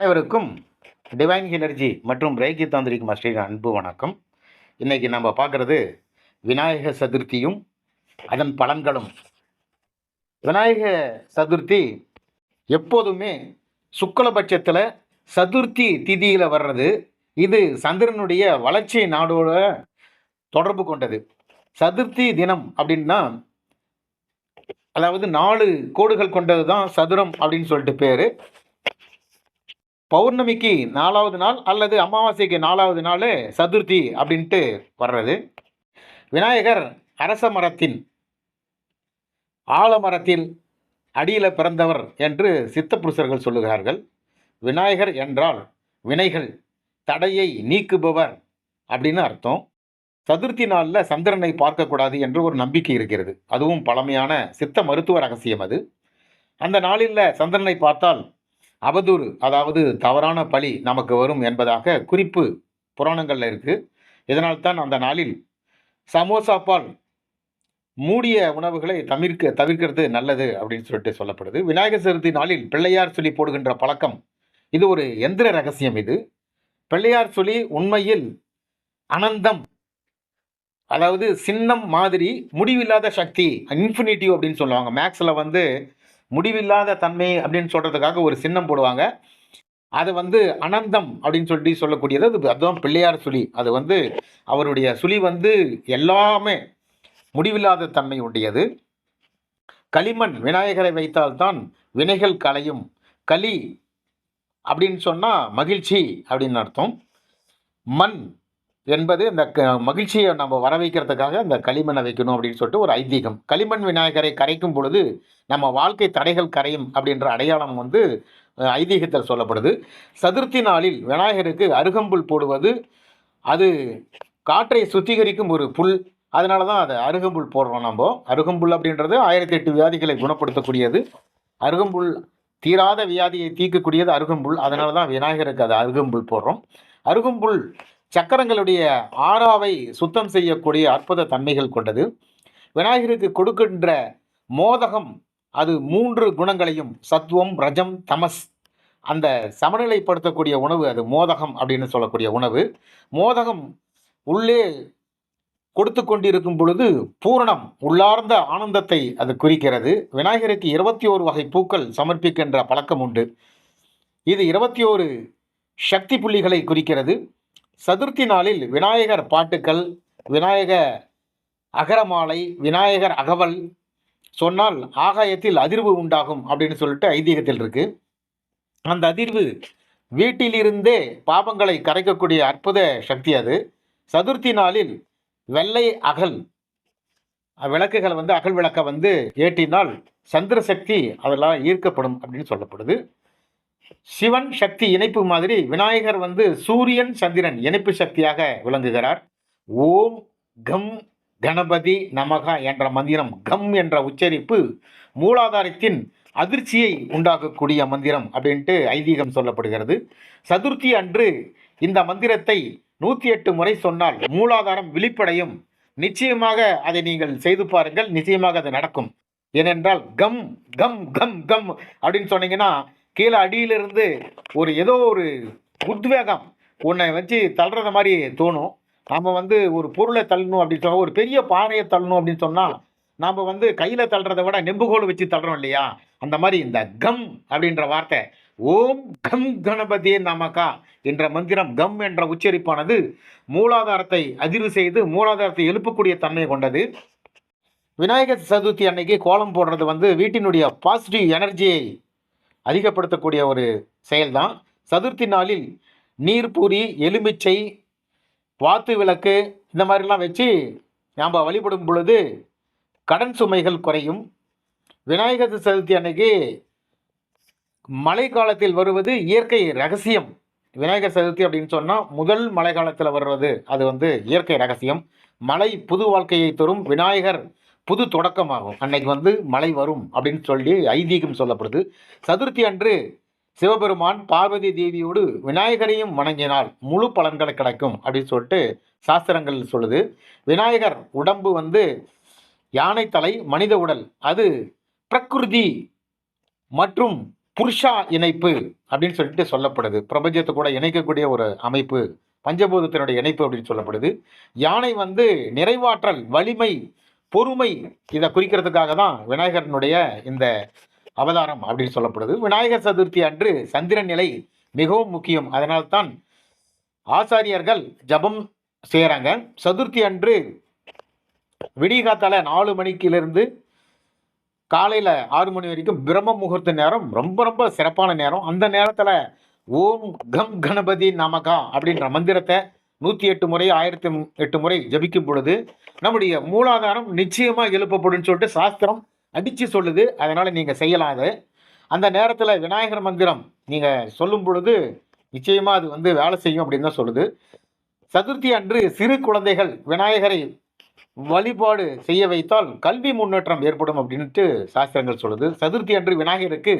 அனைவருக்கும் divine energy மற்றும் reiki tantric மாஸ்டரின் அன்பு வணக்கம். இன்றைக்கி நம்ம பார்க்குறது விநாயக சதுர்த்தியும் அதன் பலன்களும். விநாயக சதுர்த்தி எப்போதுமே சுக்லபட்சத்தில் சதுர்த்தி திதியில் வர்றது இது சந்திரனுடைய வளர்ச்சி நாடோட தொடர்பு கொண்டது. சதுர்த்தி தினம் அப்படின்னா அதாவது நாலு கோடுகள் கொண்டது தான் சதுரம் அப்படின்னு சொல்லிட்டு பேர். பௌர்ணமிக்கு நாலாவது நாள் அல்லது அமாவாசைக்கு நாலாவது நாள் சதுர்த்தி அப்படின்ட்டு வர்றது. விநாயகர் அரச மரத்தின் ஆலமரத்தில் அடியில் பிறந்தவர் என்று சித்தப்புருஷர்கள் சொல்லுகிறார்கள். விநாயகர் என்றால் வினைகள் தடையை நீக்குபவர் அப்படின்னு அர்த்தம். சதுர்த்தி நாளில் சந்திரனை பார்க்கக்கூடாது என்று ஒரு நம்பிக்கை இருக்கிறது. அதுவும் பழமையான சித்த மருத்துவ ரகசியம் அது. அந்த நாளில் சந்திரனை பார்த்தால் அவதூறு அதாவது தவறான பழி நமக்கு வரும் என்பதாக குறிப்பு புராணங்களில் இருக்குது இதனால்தான் அந்த நாளில் சமோசா பால் மூடிய உணவுகளை தவிர்க்க தவிர்க்கிறது நல்லது அப்படின்னு சொல்லிட்டு சொல்லப்படுது. விநாயகர் சதுர்த்தி நாளில் பிள்ளையார் சொல்லி போடுகின்ற பழக்கம் இது ஒரு எந்திர ரகசியம் இது. பிள்ளையார் சொல்லி உண்மையில் அனந்தம் அதாவது சின்னம் மாதிரி முடிவில்லாத சக்தி இன்ஃபினிட்டிவ் அப்படின்னு சொல்லுவாங்க. மேக்ஸில் வந்து முடிவில்லாத தன்மை அப்படின்னு சொல்கிறதுக்காக ஒரு சின்னம் போடுவாங்க. அது வந்து அனந்தம் அப்படின்னு சொல்லி சொல்லக்கூடியது. அது அதுதான் பிள்ளையார் சுழி அது வந்து அவருடைய சுழி வந்து எல்லாமே முடிவில்லாத தன்மை உடையது. களிமண் விநாயகரை வைத்தால்தான் வினைகள் களையும். களி அப்படின்னு சொன்னால் மகிழ்ச்சி அப்படின்னு அர்த்தம். மண் என்பது இந்த க மகிழ்ச்சியை நம்ம வர வைக்கிறதுக்காக இந்த களிமண்ணை வைக்கணும் அப்படின்னு சொல்லிட்டு ஒரு ஐதீகம். களிமண் விநாயகரை கரைக்கும் பொழுது நம்ம வாழ்க்கை தடைகள் கரையும் அப்படின்ற அடையாளம் வந்து ஐதீகத்தில் சொல்லப்படுது. சதுர்த்தி நாளில் விநாயகருக்கு அருகம்புல் போடுவது அது காற்றை சுத்திகரிக்கும் ஒரு புல். அதனால தான் அதை அருகம்புல் போடுறோம் நம்ம. அருகம்புல் அப்படின்றது ஆயிரத்தி எட்டு வியாதிகளை குணப்படுத்தக்கூடியது. அருகம்புல் தீராத வியாதியை தீர்க்கக்கூடியது அருகம்புல். அதனால தான் விநாயகருக்கு அது அருகம்புல் போடுறோம். அருகம்புல் சக்கரங்களுடைய ஆறாவை சுத்தம் செய்யக்கூடிய அற்புத தன்மைகள் கொண்டது. விநாயகருக்கு கொடுக்கின்ற மோதகம் அது மூன்று குணங்களையும் சத்துவம் ரஜம் தமஸ் அந்த சமநிலைப்படுத்தக்கூடிய உணவு அது மோதகம் அப்படின்னு சொல்லக்கூடிய உணவு. மோதகம் உள்ளே கொடுத்து கொண்டிருக்கும் பொழுது பூரணம் உள்ளார்ந்த ஆனந்தத்தை அது குறிக்கிறது. விநாயகருக்கு இருபத்தி ஓரு வகை பூக்கள் சமர்ப்பிக்கின்ற பழக்கம் உண்டு. இது இருபத்தி ஓரு சக்தி புள்ளிகளை குறிக்கிறது. சதுர்த்தி நாளில் விநாயகர் பாட்டுக்கள் விநாயக அகரமாலை விநாயகர் அகவல் சொன்னால் ஆகாயத்தில் அதிர்வு உண்டாகும் அப்படின்னு சொல்லிட்டு ஐதீகத்தில் இருக்கு. அந்த அதிர்வு வீட்டிலிருந்தே பாபங்களை கரைக்கக்கூடிய அற்புத சக்தி அது. சதுர்த்தி நாளில் வெள்ளை அகல் விளக்குகளை வந்து அகல் விளக்கை வந்து ஏற்றினால் சந்திர சக்தி அதெல்லாம் ஈர்க்கப்படும் அப்படின்னு சொல்லப்படுது. சிவன் சக்தி இணைப்பு மாதிரி விநாயகர் வந்து சூரியன் சந்திரன் இணைப்பு சக்தியாக விளங்குகிறார். ஓம் கம் கணபதி நமகா என்ற மந்திரம் கம் என்ற உச்சரிப்பு மூலாதாரத்தின் அதிர்ச்சியை உண்டாக்கக்கூடிய மந்திரம் அப்படின்ட்டு ஐதீகம் சொல்லப்படுகிறது. சதுர்த்தி அன்று இந்த மந்திரத்தை நூற்றி எட்டு முறை சொன்னால் மூலாதாரம் விழிப்படையும். நிச்சயமாக அதை நீங்கள் செய்து பாருங்கள் நிச்சயமாக அது நடக்கும். ஏனென்றால் கம் கம் கம் கம் அப்படின்னு சொன்னீங்கன்னா கீழே அடியிலிருந்து ஒரு ஏதோ ஒரு உத்வேகம் உன்னை வச்சு தள்ளுறத மாதிரி தோணும். நாம் வந்து ஒரு பொருளை தள்ளணும் அப்படின்னு சொன்னால் ஒரு பெரிய பாறையை தள்ளணும் அப்படின்னு சொன்னால் நாம் வந்து கையில் தள்ளுறதை விட நெம்புகோல் வச்சு தள்ளுறோம் இல்லையா? அந்த மாதிரி இந்த கம் அப்படின்ற வார்த்தை ஓம் கம் கணபதியே நமகா என்ற மந்திரம் கம் என்ற உச்சரிப்பானது மூலாதாரத்தை அதிர்வு செய்து மூலாதாரத்தை எழுப்பக்கூடிய தன்மை கொண்டது. விநாயகர் சதுர்த்தி அன்னைக்கு கோலம் போடுறது வந்து வீட்டினுடைய பாசிட்டிவ் எனர்ஜியை அதிகப்படுத்தக்கூடிய ஒரு செயல்தான். சதுர்த்தி நாளில் நீர்பூரி எலுமிச்சை வாத்து விளக்கு இந்த மாதிரிலாம் வச்சு நாம் வழிபடும் பொழுது கடன் சுமைகள் குறையும். விநாயகர் சதுர்த்தி அன்னைக்கு மழை காலத்தில் வருவது இயற்கை ரகசியம். விநாயகர் சதுர்த்தி அப்படின்னு சொன்னால் முதல் மழை காலத்தில் வர்றது அது வந்து இயற்கை ரகசியம். மழை புது வாழ்க்கையை தரும் விநாயகர் புது தொடக்கமாகும். அன்னைக்கு வந்து மழை வரும் அப்படின்னு சொல்லி ஐதீகம் சொல்லப்படுது. சதுர்த்தி அன்று சிவபெருமான் பார்வதி தேவியோடு விநாயகரையும் வணங்கினால் முழு பலன்கள் கிடைக்கும் அப்படின்னு சொல்லிட்டு சாஸ்திரங்கள் சொல்லுது. விநாயகர் உடம்பு வந்து யானை தலை மனித உடல். அது பிரகிருதி மற்றும் புருஷா இணைப்பு அப்படின்னு சொல்லிட்டு சொல்லப்படுது. பிரபஞ்சத்தை கூட இணைக்கக்கூடிய ஒரு அமைப்பு பஞ்சபூதத்தினுடைய இணைப்பு அப்படின்னு சொல்லப்படுது. யானை வந்து நிறைவாற்றல் வலிமை பொறுமை இதை குறிக்கிறதுக்காக தான் விநாயகரனுடைய இந்த அவதாரம் அப்படின்னு சொல்லப்படுது. விநாயகர் சதுர்த்தி அன்று சந்திரன் நிலை மிகவும் முக்கியம். அதனால்தான் ஆசாரியர்கள் ஜபம் செய்கிறாங்க சதுர்த்தி அன்று விடிகாத்தால நாலு மணிக்கிலிருந்து காலையில் ஆறு மணி வரைக்கும் பிரம்ம முகூர்த்த நேரம். ரொம்ப ரொம்ப சிறப்பான நேரம். அந்த நேரத்தில் ஓம் கம் கணபதி நமகா அப்படின்ற மந்திரத்தை நூற்றி எட்டு முறை ஆயிரத்தி எட்டு முறை ஜபிக்கும் பொழுது நம்முடைய மூலாதாரம் நிச்சயமாக எழுப்பப்படும் சொல்லிட்டு சாஸ்திரம் அடித்து சொல்லுது. அதனால் நீங்கள் செய்யலாம் அது. அந்த நேரத்தில் விநாயகர் மந்திரம் நீங்கள் சொல்லும் பொழுது நிச்சயமாக அது வந்து வேலை செய்யும் அப்படின்னு தான் சொல்லுது. சதுர்த்தி அன்று சிறு குழந்தைகள் விநாயகரை வழிபாடு செய்ய வைத்தால் கல்வி முன்னேற்றம் ஏற்படும் அப்படின்ட்டு சாஸ்திரங்கள் சொல்லுது. சதுர்த்தி அன்று விநாயகருக்கு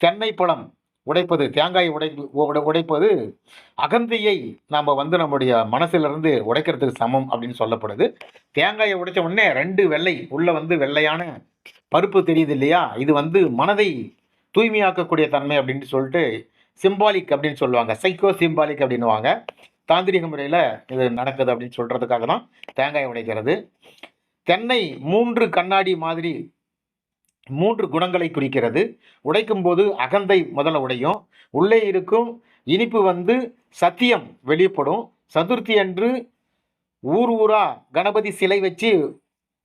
தென்னை பழம் உடைப்பது தேங்காய் உடை உடை- உடைப்பது அகந்தியை நாம் வந்து நம்முடைய மனசிலிருந்து உடைக்கிறதுக்கு சமம் அப்படின்னு சொல்லப்படுது. தேங்காயை உடைச்ச உடனே ரெண்டு வெள்ளை உள்ளே வந்து வெள்ளையான பருப்பு தெரியுது இல்லையா? இது வந்து மனதை தூய்மையாக்கக்கூடிய தன்மை அப்படின்னு சொல்லிட்டு சிம்பாலிக் அப்படின்னு சொல்லுவாங்க. சைக்கோ சிம்பாலிக் அப்படின்னுவாங்க. தாந்திரிக முறையில் இது நடக்குது அப்படின்னு சொல்கிறதுக்காக தான் தேங்காய் உடைக்கிறது. தென்னை மூன்று கண்ணாடி மாதிரி மூன்று குணங்களை குறிக்கிறது. உடைக்கும் போது அகந்தை முதல்ல உடையும். உள்ளே இருக்கும் இனிப்பு வந்து சத்தியம் வெளிப்படும். சதுர்த்தி அன்று ஊர் ஊரா கணபதி சிலை வச்சு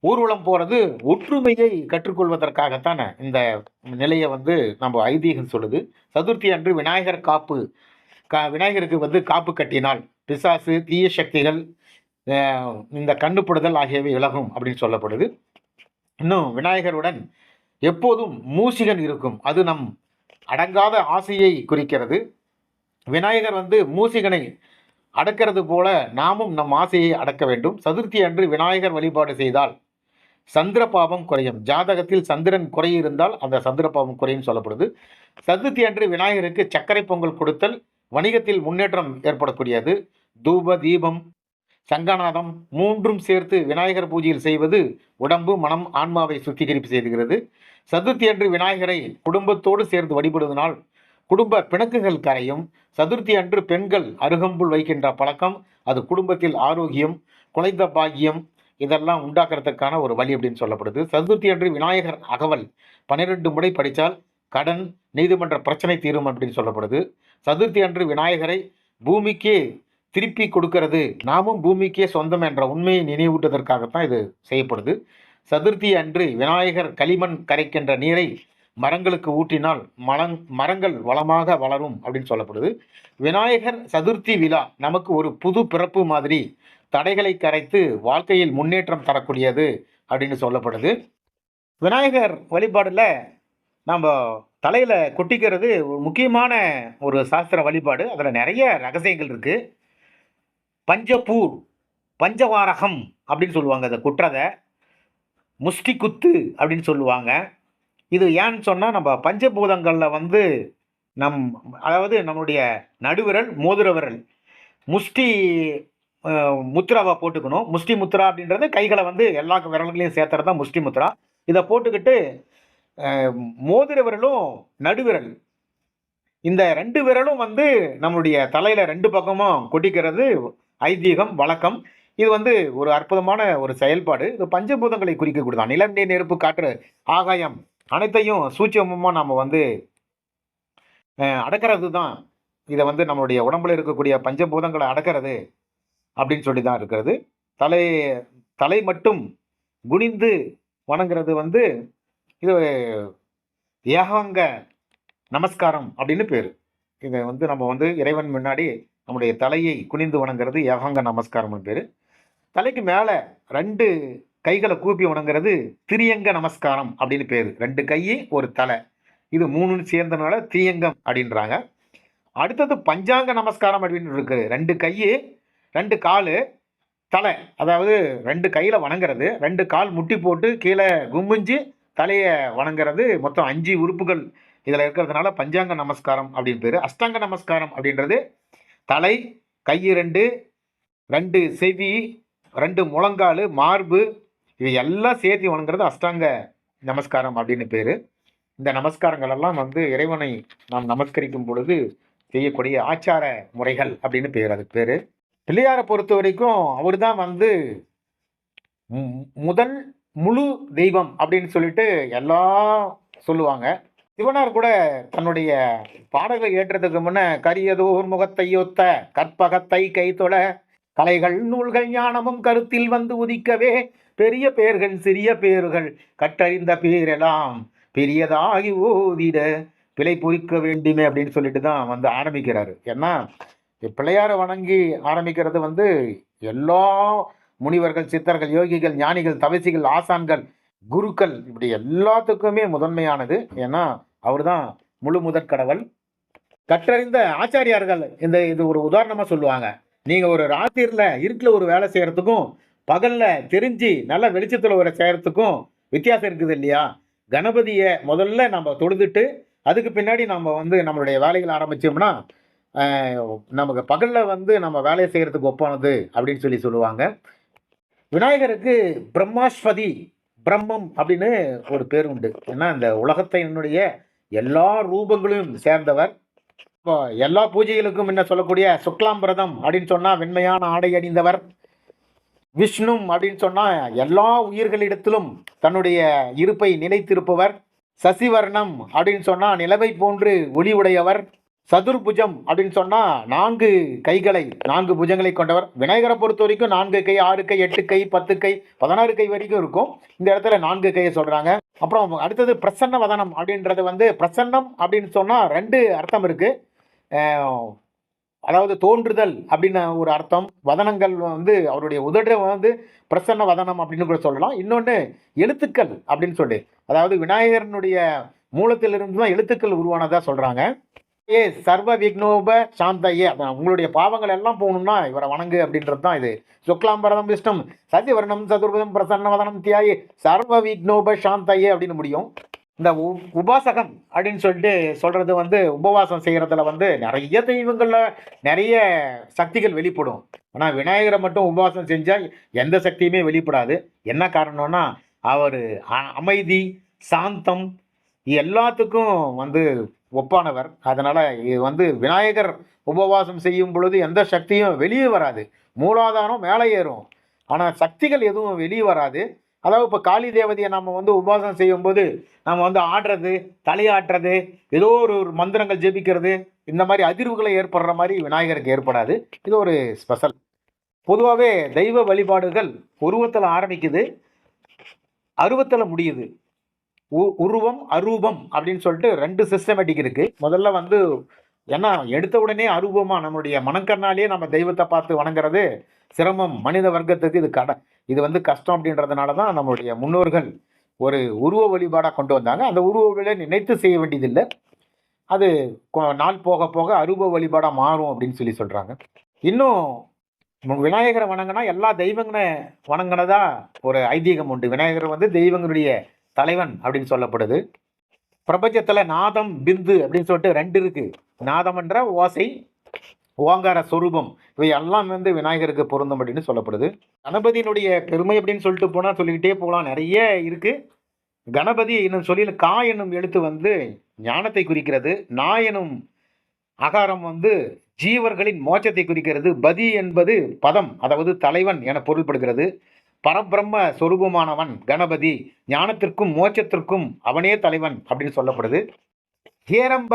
ஊர்வலம் போகிறது ஒற்றுமையை கற்றுக்கொள்வதற்காகத்தானே இந்த நிலையை வந்து நம்ம ஐதீகம் சொல்லுது. சதுர்த்தி அன்று விநாயகர் காப்பு. கா விநாயகருக்கு வந்து காப்பு கட்டினால் பிசாசு தீய சக்திகள் இந்த கண்ணுப்படுதல் ஆகியவை விலகும் அப்படின்னு சொல்லப்படுது. இன்னும் விநாயகருடன் எப்போதும் மூசிகன் இருக்கும். அது நம் அடங்காத ஆசையை குறிக்கிறது. விநாயகர் வந்து மூசிகனை அடக்கிறது போல நாமும் நம் ஆசையை அடக்க வேண்டும். சதுர்த்தி அன்று விநாயகர் வழிபாடு செய்தால் சந்திர பாபம் குறையும். ஜாதகத்தில் சந்திரன் குறையிருந்தால் அந்த சந்திர பாபம் குறையும் சொல்லப்படுது. சதுர்த்தி அன்று விநாயகருக்கு சர்க்கரை பொங்கல் கொடுத்தல் வணிகத்தில் முன்னேற்றம் ஏற்படக்கூடியது. தூப தீபம் சங்கநாதம் மூன்றும் சேர்த்து விநாயகர் பூஜையில் செய்வது உடம்பு மனம் ஆன்மாவை சுத்திகரிப்பு செய்துகிறது சதுர்த்தி அன்று விநாயகரை குடும்பத்தோடு சேர்ந்து வழிபடுவதனால் குடும்ப பிணக்குகள் கரையும் சதுர்த்தி அன்று பெண்கள் அருகம்புல் வைக்கின்ற பழக்கம் அது குடும்பத்தில் ஆரோக்கியம் குலைந்த பாக்கியம் இதெல்லாம் உண்டாக்குறதுக்கான ஒரு வழி அப்படின்னு சொல்லப்படுது. சதுர்த்தி அன்று விநாயகர் அகவல் பன்னிரெண்டு முறை படித்தால் கடன் நீதிமன்ற பிரச்சனை தீரும் அப்படின்னு சொல்லப்படுது. சதுர்த்தி அன்று விநாயகரை பூமிக்கே திருப்பி கொடுக்கிறது. நாமும் பூமிக்கே சொந்தம் என்ற உண்மையை நினைவூட்டுவதற்காகத்தான் இது செய்யப்படுது. சதுர்த்தி அன்று விநாயகர் களிமண் கரைக்கின்ற நீரை மரங்களுக்கு ஊற்றினால் மலங் மரங்கள் வளமாக வளரும் அப்படின்னு சொல்லப்படுது. விநாயகர் சதுர்த்தி விழா நமக்கு ஒரு புது பிறப்பு மாதிரி தடைகளை கரைத்து வாழ்க்கையில் முன்னேற்றம் தரக்கூடியது அப்படின்னு சொல்லப்படுது. விநாயகர் வழிபாடில் நம்ம தலையில் கொட்டிக்கிறது ஒரு முக்கியமான ஒரு சாஸ்திர வழிபாடு. அதில் நிறைய ரகசியங்கள் இருக்குது பஞ்சபூர் பஞ்சவாரகம் அப்படின்னு சொல்லுவாங்க அதை குற்றதை முஷ்டி குத்து அப்படின்னு சொல்லுவாங்க. இது ஏன்னு சொன்னால் நம்ம பஞ்சபூதங்களில் வந்து நம் அதாவது நம்மளுடைய நடுவிரல் மோதிர விரல் முஷ்டி முத்ராவை போட்டுக்கணும். முஷ்டி முத்ரா அப்படின்றது கைகளை வந்து எல்லா விரல்களையும் சேர்த்துறது தான் முஷ்டி முத்ரா. இதை போட்டுக்கிட்டு மோதிர விரலும் நடுவிரல். இந்த ரெண்டு விரலும் வந்து நம்மளுடைய தலையில் ரெண்டு பக்கமும் கொட்டிக்கிறது ஐதீகம் வழக்கம். இது வந்து ஒரு அற்புதமான ஒரு செயல்பாடு. இது பஞ்சபூதங்களை குறிக்கக்கூடியதான் நிலம் நீர் நெருப்பு காற்று ஆகாயம் அனைத்தையும் சூட்சமமாக நம்ம வந்து அடக்கிறது தான் இதை வந்து நம்மளுடைய உடம்புல இருக்கக்கூடிய பஞ்சபூதங்களை அடக்கிறது அப்படின்னு சொல்லி தான் இருக்கிறது. தலை தலை மட்டும் குனிந்து வணங்குறது வந்து இது ஏகாங்க நமஸ்காரம் அப்படின்னு பேர். இதை வந்து நம்ம வந்து இறைவன் முன்னாடி நம்முடைய தலையை குனிந்து வணங்குறது ஏகாங்க நமஸ்காரம்னு பேர். தலைக்கு மேலே ரெண்டு கைகளை கூப்பி வணங்குறது திரியங்க நமஸ்காரம் அப்படின்னு பேர். ரெண்டு கை ஒரு தலை. இது மூணுன்னு சேர்ந்தனால திரியங்கம் அப்படின்றாங்க. அடுத்தது பஞ்சாங்க நமஸ்காரம் அப்படின்னு இருக்குது. ரெண்டு கை ரெண்டு கால் தலை. அதாவது ரெண்டு கையில் வணங்குறது. ரெண்டு கால் முட்டி போட்டு கீழே கும்பிஞ்சு தலையை வணங்குறது. மொத்தம் அஞ்சு உறுப்புகள் இதில் இருக்கிறதுனால பஞ்சாங்க நமஸ்காரம் அப்படின்னு பேர். அஷ்டாங்க நமஸ்காரம் அப்படின்றது தலை கை ரெண்டு ரெண்டு செவி ரெண்டு முழங்கால் மார்பு இவை எல்லாம் சேர்த்து வணங்குறது அஷ்டாங்க நமஸ்காரம் அப்படின்னு பேர். இந்த நமஸ்காரங்கள் எல்லாம் வந்து இறைவனை நாம் நமஸ்கரிக்கும் பொழுது செய்யக்கூடிய ஆச்சார முறைகள் அப்படின்னு பேர் அதுக்கு பேர். பிள்ளையாரை பொறுத்த வரைக்கும் அவர் தான் வந்து மு- முதல் முழு தெய்வம் அப்படின்னு சொல்லிட்டு எல்லாம் சொல்லுவாங்க. சிவனார் கூட தன்னுடைய பாடல்களை ஏற்றதுக்கு முன்னே கரியதோர் முகத்தையொத்த கற்பகத்தை கைத்தொட கலைகள் நூல்கள் ஞானமும் கருத்தில் வந்து உதிக்கவே பெரிய பேர்கள் சிறிய பேர்கள் கற்றறிந்த பேரெல்லாம் பெரியதாகி ஓதிட பிழை பொறிக்க வேண்டுமே அப்படின்னு சொல்லிட்டு தான் வந்து ஆரம்பிக்கிறாரு. ஏன்னா பிள்ளையாரை வணங்கி ஆரம்பிக்கிறது வந்து எல்லா முனிவர்கள் சித்தர்கள் யோகிகள் ஞானிகள் தவசிகள் ஆசான்கள் குருக்கள் இப்படி எல்லாத்துக்குமே முதன்மையானது. ஏன்னா அவர் தான் முழு முதற் கடவுள். கற்றறிந்த ஆச்சாரியார்கள் இந்த இது ஒரு உதாரணமாக சொல்லுவாங்க. நீங்கள் ஒரு ராத்திரியில் இருட்டில் ஒரு வேலை செய்கிறதுக்கும் பகலில் தெரிஞ்சு நல்ல வெளிச்சத்தில் ஒரு செய்கிறதுக்கும் வித்தியாசம் இருக்குது இல்லையா? கணபதியை முதல்ல நம்ம தொழுதுட்டு அதுக்கு பின்னாடி நம்ம வந்து நம்மளுடைய வேலைகள் ஆரம்பித்தோம்னா நமக்கு பகலில் வந்து நம்ம வேலையை செய்கிறதுக்கு ஒப்பானது அப்படின்னு சொல்லி சொல்லுவாங்க. விநாயகருக்கு பிரம்மாஸ்பதி பிரம்மம் அப்படின்னு ஒரு பேர் உண்டு. ஏன்னா இந்த உலகத்தினுடைய எல்லா ரூபங்களையும் சேர்ந்தவர். இப்போ எல்லா பூஜைகளுக்கும் என்ன சொல்லக்கூடிய சுக்லாம்பிரதம் அப்படின்னு சொன்னால் வெண்மையான ஆடை அணிந்தவர். விஷ்ணும் அப்படின்னு சொன்னால் எல்லா உயிர்களிடத்திலும் தன்னுடைய இருப்பை நிலைத்திருப்பவர். சசிவர்ணம் அப்படின்னு சொன்னால் நிலவை போன்று ஒளி உடையவர் சதுர்புஜம் அப்படின்னு சொன்னால் நான்கு கைகளை நான்கு புஜங்களை கொண்டவர். விநாயகரை பொறுத்த வரைக்கும் நான்கு கை ஆறு கை எட்டு கை பத்து கை பதினாறு கை வரைக்கும் இருக்கும். இந்த இடத்துல நான்கு கையை சொல்கிறாங்க அப்புறம் அடுத்தது பிரசன்ன வதனம் அப்படின்றது வந்து பிரசன்னம் அப்படின்னு சொன்னால் ரெண்டு அர்த்தம் இருக்குது அதாவது தோன்றுதல் அப்படின்னு ஒரு அர்த்தம். வதனங்கள் வந்து அவருடைய உதட வந்து பிரசன்ன வதனம் அப்படின்னு கூட சொல்லலாம். இன்னொன்று எழுத்துக்கள் அப்படின்னு சொல்லி. அதாவது விநாயகரனுடைய மூலத்திலிருந்து தான் எழுத்துக்கள் உருவானதாக சொல்கிறாங்க ஏ சர்வ விக்னோப சாந்தையே. அதான் உங்களுடைய பாவங்கள் எல்லாம் போகணும்னா இவரை வணங்கு அப்படின்றது தான் இது. சுக்லாம்பரதம் விஷ்ணம் சதிவர்ணம் சதுர்பதம் பிரசன்ன வதனம் தியாயி சர்வ விக்னோப சாந்தையே அப்படின்னு முடியும். இந்த உ- உபாசகம் அப்படின்னு சொல்லிட்டு சொல்கிறது வந்து உபவாசம் செய்கிறதுல வந்து நிறைய தெய்வங்களில் நிறைய சக்திகள் வெளிப்படும். ஆனால் விநாயகரை மட்டும் உபவாசம் செஞ்சால் எந்த சக்தியுமே வெளிப்படாது. என்ன காரணம்னா அவர் அமைதி சாந்தம் எல்லாத்துக்கும் வந்து ஒப்பானவர். அதனால் இது வந்து விநாயகர் உபவாசம் செய்யும் பொழுது எந்த சக்தியும் வெளியே வராது. மூலாதாரம் மேலே ஏறும். ஆனால் சக்திகள் எதுவும் வெளியே வராது. அதாவது இப்போ காளி தேவதையை நம்ம வந்து உபாசனம் செய்யும்போது நம்ம வந்து ஆடுறது தலையாட்டுறது ஏதோ ஒரு ஒரு மந்திரங்கள் ஜெபிக்கிறது இந்த மாதிரி அதிர்வுகளை ஏற்படுற மாதிரி விநாயகருக்கு ஏற்படாது. இது ஒரு ஸ்பெஷல். பொதுவாகவே தெய்வ வழிபாடுகள் உருவத்தில் ஆரம்பிக்குது அருவத்தில் முடியுது. உ- உருவம் அரூபம் அப்படின்னு சொல்லிட்டு ரெண்டு சிஸ்டமேட்டிக் இருக்குது முதல்ல வந்து ஏன்னா எடுத்த உடனே அரூபமாக நம்மளுடைய மனக்கண்ணாலேயே நம்ம தெய்வத்தை பார்த்து வணங்குறது சிரமம். மனித வர்க்கத்துக்கு இது கடன் இது வந்து கஷ்டம் அப்படின்றதுனால தான் நம்மளுடைய முன்னோர்கள் ஒரு உருவ வழிபாடாக கொண்டு வந்தாங்க. அந்த உருவ நினைத்து செய்ய வேண்டியதில்லை. அது கொ- நாள் போக போக அருப வழிபாடாக மாறும் அப்படின்னு சொல்லி சொல்கிறாங்க இன்னும் விநாயகரை வணங்கினா எல்லா தெய்வங்களை வணங்கினதா ஒரு ஐதீகம் உண்டு. விநாயகர் வந்து தெய்வங்களுடைய தலைவன் அப்படின்னு சொல்லப்படுது. பிரபஞ்சத்தில் நாதம் பிந்து அப்படின்னு சொல்லிட்டு ரெண்டு இருக்குது நாதம் என்ற ஓசை ஓங்கார சொரூபம் இவை எல்லாம் வந்து விநாயகருக்கு பொருந்தும் அப்படின்னு சொல்லப்படுது. கணபதியினுடைய பெருமை அப்படின்னு சொல்லிட்டு போனால் சொல்லிக்கிட்டே போகலாம். நிறைய இருக்குது கணபதி என்னும் சொல்லியில் கா என்னும் எழுத்து வந்து ஞானத்தை குறிக்கிறது. நா எனும் அகாரம் வந்து ஜீவர்களின் மோட்சத்தை குறிக்கிறது. பதி என்பது பதம் அதாவது தலைவன் என பொருள்படுகிறது. பரபிரம்ம சொரூபமானவன் கணபதி ஞானத்திற்கும் மோட்சத்திற்கும் அவனே தலைவன் அப்படின்னு சொல்லப்படுது. ஹேரம்ப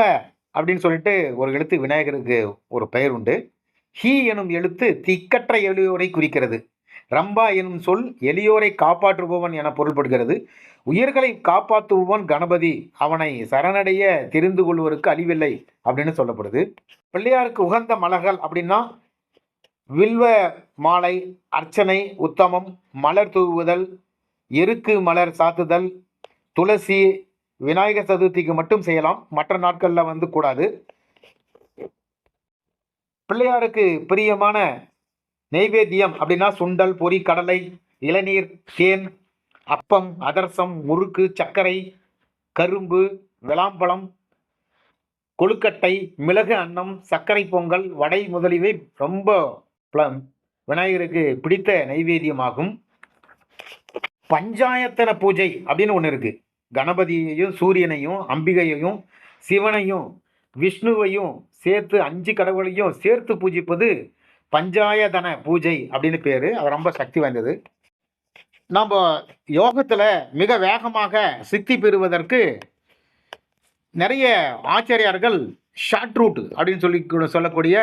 அப்படின்னு சொல்லிட்டு ஒரு எழுத்து விநாயகருக்கு ஒரு பெயர் உண்டு. ஹி எனும் எழுத்து திக்கற்ற எளியோரை குறிக்கிறது. ரம்பா எனும் சொல் எளியோரை காப்பாற்றுபவன் என பொருள்படுகிறது. உயிர்களை காப்பாற்றுபவன் கணபதி அவனை சரணடைய தெரிந்து கொள்வதற்கு அழிவில்லை அப்படின்னு சொல்லப்படுது. பிள்ளையாருக்கு உகந்த மலர்கள் அப்படின்னா வில்வ மாலை அர்ச்சனை உத்தமம் மலர் தூவுதல் எருக்கு மலர் சாத்துதல் துளசி விநாயகர் சதுர்த்திக்கு மட்டும் செய்யலாம். மற்ற நாட்களில் வந்து கூடாது. பிள்ளையாருக்கு பிரியமான நெய்வேத்தியம் அப்படின்னா சுண்டல் பொரி கடலை இளநீர் தேன் அப்பம் அதர்சம் முறுக்கு சர்க்கரை கரும்பு விளாம்பழம் கொழுக்கட்டை மிளகு அன்னம் சர்க்கரை பொங்கல் வடை முதலியவை ரொம்ப விநாயகருக்கு பிடித்த நைவேத்தியமாகும். பஞ்சாயத்தன பூஜை அப்படின்னு ஒன்று இருக்குது கணபதியையும் சூரியனையும் அம்பிகையையும் சிவனையும் விஷ்ணுவையும் சேர்த்து அஞ்சு கடவுளையும் சேர்த்து பூஜிப்பது பஞ்சாயதன பூஜை அப்படின்னு பேர். அது ரொம்ப சக்தி வாய்ந்தது. நம்ம யோகத்தில் மிக வேகமாக சித்தி பெறுவதற்கு நிறைய ஆச்சாரியார்கள் ஷார்ட் ரூட் அப்படின்னு சொல்லி சொல்லக்கூடிய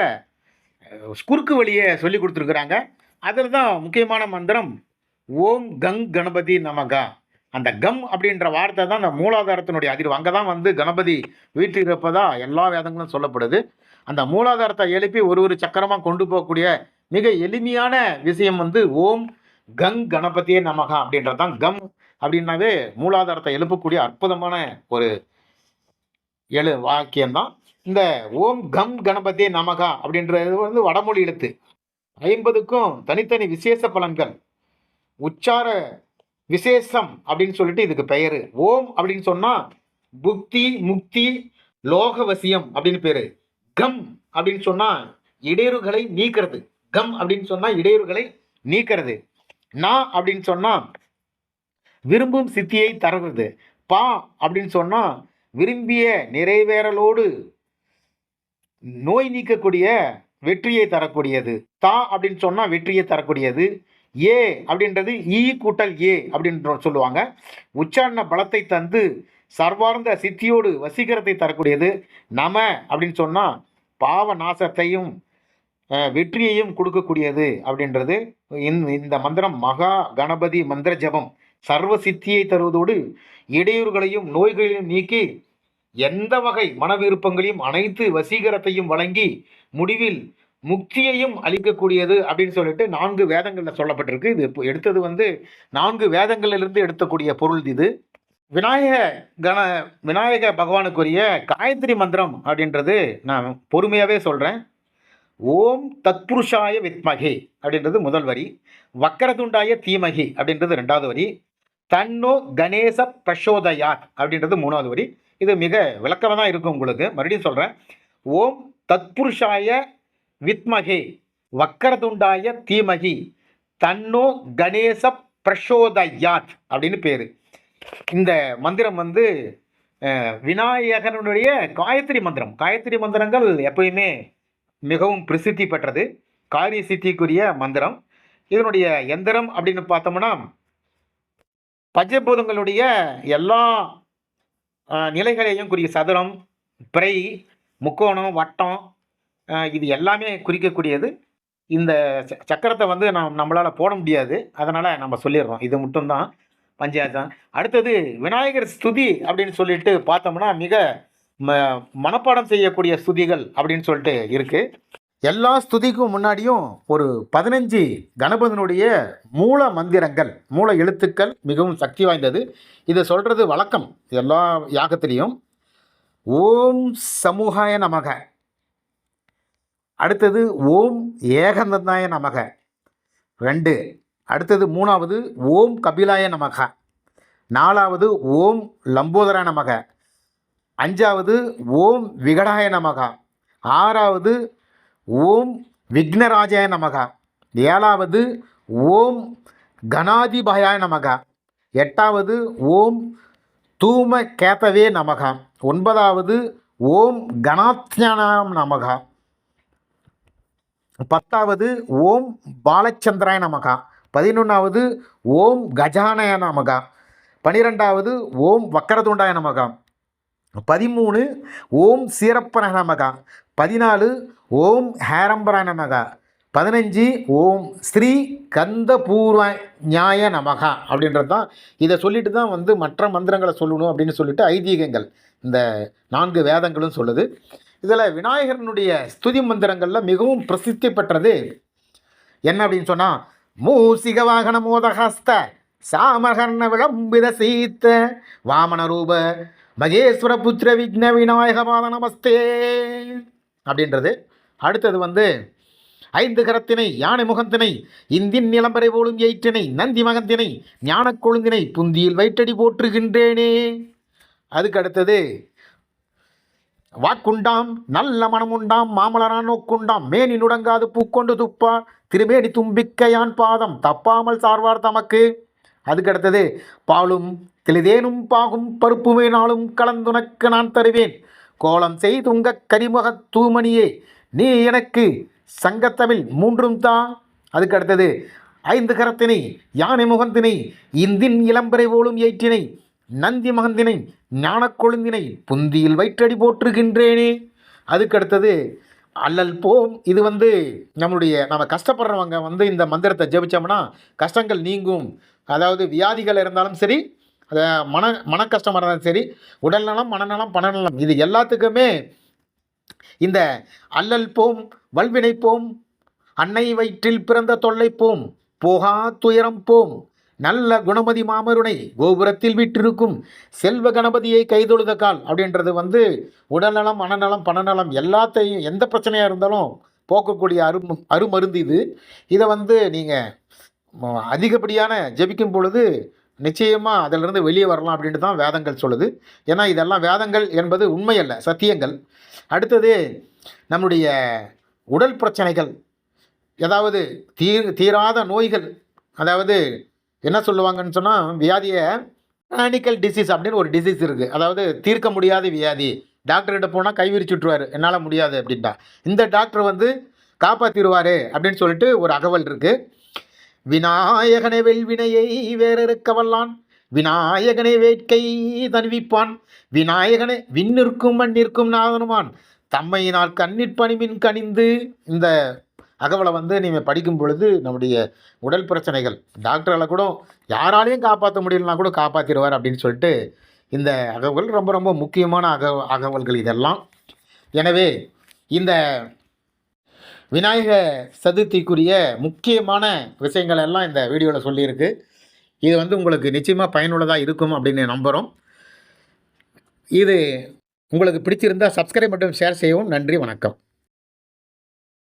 குறுக்கு வழியை சொல்லி கொடுத்துருக்குறாங்க. அதில் தான் முக்கியமான மந்திரம் ஓம் கங் கணபதி நமகா. அந்த கம் அப்படின்ற வார்த்தை தான் அந்த மூலாதாரத்தினுடைய அதிர்வு. அங்கே தான் வந்து கணபதி வீட்டில் இருப்பதா எல்லா வேதங்களும் சொல்லப்படுது. அந்த மூலாதாரத்தை எழுப்பி ஒரு ஒரு சக்கரமாக கொண்டு போகக்கூடிய மிக எளிமையான விஷயம் வந்து ஓம் கங் கணபதியே நமகா அப்படின்றது தான். கம் அப்படின்னாவே மூலாதாரத்தை எழுப்பக்கூடிய அற்புதமான ஒரு எழு வாக்கியம்தான் இந்த ஓம் கம் கணபதியே நமகா அப்படின்றது வந்து வடமொழி எழுத்து. ஐம்பதுக்கும் தனித்தனி விசேஷ பலன்கள். உச்சார விசேஷம் அப்படின்னு சொல்லிட்டு இதுக்கு பெயர். ஓம் அப்படின்னு சொன்னால் புக்தி முக்தி லோகவசியம் அப்படின்னு பேர். கம் அப்படின்னு சொன்னால் இடையூறுகளை நீக்கிறது. கம் அப்படின்னு சொன்னால் இடையூறுகளை நீக்கிறது. நா அப்படின்னு சொன்னால் விரும்பும் சித்தியை தருகிறது. பா அப்படின்னு சொன்னால் விரும்பிய நிறைவேறலோடு நோய் நீக்கக்கூடிய வெற்றியை தரக்கூடியது. தா அப்படின்னு சொன்னால் வெற்றியை தரக்கூடியது. ஏ அப்படின்றது ஈ கூட்டல் ஏ அப்படின்ற சொல்லுவாங்க. உச்சாரண பலத்தை தந்து சர்வார்ந்த சித்தியோடு வசீகரத்தை தரக்கூடியது. நம அப்படின்னு சொன்னால் பாவ நாசத்தையும் வெற்றியையும் கொடுக்கக்கூடியது அப்படின்றது. இந்த- இந்த மந்திரம் மகா கணபதி மந்திர ஜபம். சர்வ சித்தியை தருவதோடு இடையூறுகளையும் நோய்களையும் நீக்கி எந்த வகை மன விருப்பங்களையும் அனைத்து வசீகரத்தையும் வழங்கி முடிவில் முக்தியையும் அளிக்கக்கூடியது அப்படின்னு சொல்லிட்டு நான்கு வேதங்களில் சொல்லப்பட்டிருக்கு. இது இப்போ எடுத்தது வந்து நான்கு வேதங்களிலிருந்து எடுத்தக்கூடிய பொருள் இது. விநாயக கண விநாயக பகவானுக்குரிய காயத்ரி மந்திரம் அப்படின்றது நான் பொறுமையாகவே சொல்கிறேன் ஓம் தத்புருஷாய வித்மகே அப்படின்றது முதல் வரி. வக்கரதுண்டாய தீமகி அப்படின்றது ரெண்டாவது வரி. தன்னோ கணேச பிரசோதயாத் அப்படின்றது மூணாவது வரி. இது மிக விளக்கமாக தான் இருக்கும் உங்களுக்கு. மறுபடியும் சொல்கிறேன் ஓம் தத்புருஷாய வித்மகே வக்கரதுண்டாய தீமகி தன்னோ கணேச பிரசோதயாத் அப்படின்னு பேர். இந்த மந்திரம் வந்து விநாயகனுடைய காயத்ரி மந்திரம். காயத்ரி மந்திரங்கள் எப்பயுமே மிகவும் பிரசித்தி பெற்றது. காரிய சித்திக்குரிய மந்திரம். இதனுடைய எந்திரம் அப்படின்னு பார்த்தோம்னா பஞ்சபூதங்களுடைய எல்லா நிலைகளையும் கூறிய சதுரம் பிறை முக்கோணம் வட்டம் இது எல்லாமே குறிக்கக்கூடியது. இந்த ச- சக்கரத்தை வந்து நம் நம்மளால் போட முடியாது. அதனால் நம்ம சொல்லிடுறோம். இது மட்டும்தான். பஞ்சாயத்தம் அடுத்தது விநாயகர் ஸ்துதி அப்படின்னு சொல்லிட்டு பார்த்தோம்னா மிக ம மனப்பாடம் செய்யக்கூடிய ஸ்துதிகள் அப்படின்னு சொல்லிட்டு இருக்குது எல்லா ஸ்துதிக்கும் முன்னாடியும் ஒரு பதினஞ்சு கணபதினுடைய மூல மந்திரங்கள் மூல எழுத்துக்கள் மிகவும் சக்தி வாய்ந்தது. இதை சொல்கிறது வழக்கம். எல்லா யாகத்திலையும். ஓம் சமூகாய நமக. அடுத்தது ஓம் ஏகந்தந்தாய நமக. ரெண்டு. அடுத்தது மூணாவது ஓம் கபிலாய நமக. நாலாவது ஓம் லம்போதர நமக. அஞ்சாவது ஓம் விகடாய நமக. ஆறாவது ஓம் விக்னராஜாய நமக. ஏழாவது ஓம் கணாதிபயாய நமக. எட்டாவது ஓம் தூம கேத்தவே நமக. ஒன்பதாவது ஓம் கணாத்யானாம் நமகா. பத்தாவது ஓம் பாலச்சந்திராய நமகா. பதினொன்றாவது ஓம் கஜானய நமகா. பனிரெண்டாவது ஓம் வக்கரதுண்டாய நமகா. பதிமூணு ஓம் சீரப்பன நமகா. பதினாலு ஓம் ஹேரம்பராய நமகா. பதினஞ்சு ஓம் ஸ்ரீ கந்த பூர்வ நியாய நமகா அப்படின்றது தான் இதை சொல்லிட்டு தான் வந்து மற்ற மந்திரங்களை சொல்லணும் அப்படின்னு சொல்லிட்டு ஐதீகங்கள் இந்த நான்கு வேதங்களும் சொல்லுது. இதில் விநாயகரனுடைய ஸ்துதி மந்திரங்களில் மிகவும் பிரசித்தி பெற்றது. என்ன அப்படின்னு சொன்னால் மூசிக வாகன மோதஹஸ்த சாமகர்ண விளம்பித சீத்த வாமன ரூப மகேஸ்வர புத்திர விக்ன விநாயக பாத நமஸ்தே. அப்படின்றது. அடுத்தது வந்து ஐந்து கரத்தினை யானை முகந்தினை இந்தின் நிலம்பரை போலும் எயிற்றினை நந்தி மகந்தினை ஞானக் கொழுந்தினை புந்தியில் வயிற்றடி போற்றுகின்றேனே. அதுக்கு அடுத்தது வாக்குண்டாம் நல்ல மனமுண்டாம் மாமலரான் நோக்குண்டாம் மேனி நுடங்காது பூக்கொண்டு துப்பார் திருமேனி தும்பிக்கையான் பாதம் தப்பாமல் சார்வார் தமக்கு. அதுக்கு அடுத்தது பாலும் தெளிதேனும் பாகும் பருப்புமே நாளும் கலந்துனக்கு நான் தருவேன். கோலம் செய்துங்க கரிமுகத் தூமணியே நீ எனக்கு சங்கத்தமிழ் மூன்றும் தா. அதுக்கு அடுத்தது ஐந்து கரத்தினை யானை முகந்தினை இந்தின் இளம்பரை போலும் ஏற்றினை நந்தி மகந்தினை ஞான கொழுந்தினை புந்தியில் வயிற்றடி போற்றுகின்றேனே. அதுக்கு அடுத்தது அல்லல் போம். இது வந்து நம்மளுடைய நம்ம கஷ்டப்படுறவங்க வந்து இந்த மந்திரத்தை ஜெபிச்சோம்னா கஷ்டங்கள் நீங்கும். அதாவது வியாதிகள் இருந்தாலும் சரி அதை மன மன கஷ்டமாக இருந்தாலும் சரி உடல்நலம் மனநலம் பணநலம் இது எல்லாத்துக்குமே இந்த அல்லல் போம் வல்வினை போம் அன்னை வயிற்றில் பிறந்த தொல்லை போம் போகா துயரம் போம். நல்ல குணமதி மாமருனை கோபுரத்தில் விட்டிருக்கும் செல்வ கணபதியை கைதொழுத கால் அப்படின்றது வந்து உடல்நலம் மனநலம் பணநலம் எல்லாத்தையும் எந்த பிரச்சனையாக இருந்தாலும் போக்கக்கூடிய அரு அருமருந்து இது. இதை வந்து நீங்கள் அதிகப்படியான ஜெபிக்கும் பொழுது நிச்சயமாக அதிலிருந்து வெளியே வரலாம் அப்படின்ட்டு தான் வேதங்கள் சொல்லுது. ஏன்னா இதெல்லாம் வேதங்கள் என்பது உண்மையல்ல சத்தியங்கள். அடுத்தது நம்முடைய உடல் பிரச்சனைகள். ஏதாவது தீர் தீராத நோய்கள் அதாவது என்ன சொல்லுவாங்கன்னு சொன்னால் வியாதியை கிரானிக்கல் டிசீஸ் அப்படின்னு ஒரு டிசீஸ் இருக்குது அதாவது தீர்க்க முடியாத வியாதி. டாக்டர்கிட்ட போனால் கை விரிச்சுட்ருவார் என்னால் முடியாது அப்படின்ட்டா. இந்த டாக்டர் வந்து காப்பாற்றிடுவார் அப்படின்னு சொல்லிட்டு ஒரு அகவல் இருக்குது விநாயகனை வெல்வினையை வேறறுக்க வல்லான் விநாயகனை வேட்கை தணிவிப்பான். விநாயகனை விண்ணிற்கும் மண்ணிற்கும் நாதனுமான். தம்மையினால் கண்ணிற் பணிமின் கனிந்து இந்த அகவலை வந்து நீங்கள் படிக்கும் பொழுது நம்முடைய உடல் பிரச்சனைகள் டாக்டரால் கூட யாராலையும் காப்பாற்ற முடியலனா கூட காப்பாற்றிடுவார் அப்படின்னு சொல்லிட்டு இந்த அகவல் ரொம்ப ரொம்ப முக்கியமான அக அகவல்கள் இதெல்லாம். எனவே இந்த விநாயக சதுர்த்திக்குரிய முக்கியமான விஷயங்கள் எல்லாம் இந்த வீடியோவில் சொல்லியிருக்கு. இது வந்து உங்களுக்கு நிச்சயமாக பயனுள்ளதாக இருக்கும் அப்படின்னு நம்புகிறோம் இது உங்களுக்கு பிடிச்சிருந்தால் சப்ஸ்கிரைப் மற்றும் ஷேர் செய்யவும் நன்றி வணக்கம்.